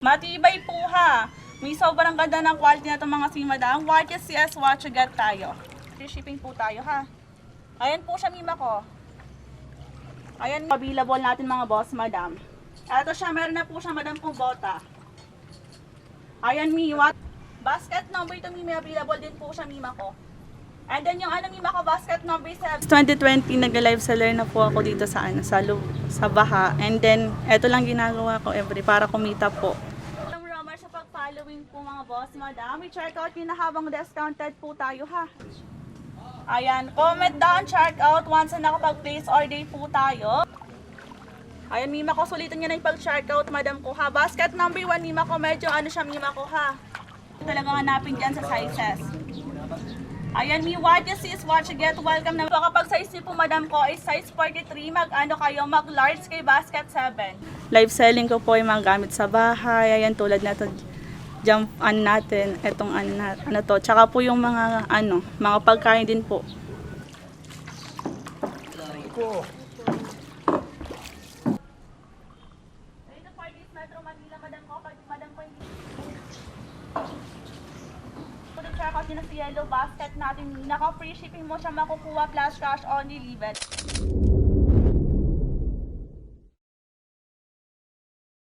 Matibay po ha. May sobrang ganda ng quality na itong mga si Madam. Quality CS watch agad tayo. Free shipping po tayo ha. Ayan po siya mima ko. Ayan available natin mga boss Madam. Ito siya, meron na po siya Madam pong bota. Ayan mi, what? Basket number ito mi, may available din po siya mima ko. And then yung ano mima ko, basket number 7. 2020, nag-live seller na po ako dito sa ano, sa, sa Baha. And then, eto lang ginagawa ko every para kumita po. Pag-following po mga boss, madam. I-check out habang discounted po tayo ha. Ayan, comment down, check out once na nakapag-place order po tayo. Ayan, Mima ko, sulitin niya na yung pag-check out, madam ko ha. Basket number 1, Mima ko, medyo ano siya, Mima ko ha. Talagang hanapin dyan sa sizes. Ayan, mi what this is watch get welcome na. So, kapag size niyo po, madam ko, is size 43, mag-ano kayo, mag-large kay basket 7. Live selling ko po yung mga gamit sa bahay. Ayan, tulad na to jump an natin, etong an ano to. Tsaka po yung mga, ano, mga pagkain din po. Ko, check out Yellow Basket natin, naka-free shipping mo siya makukuha plus cash on delivery.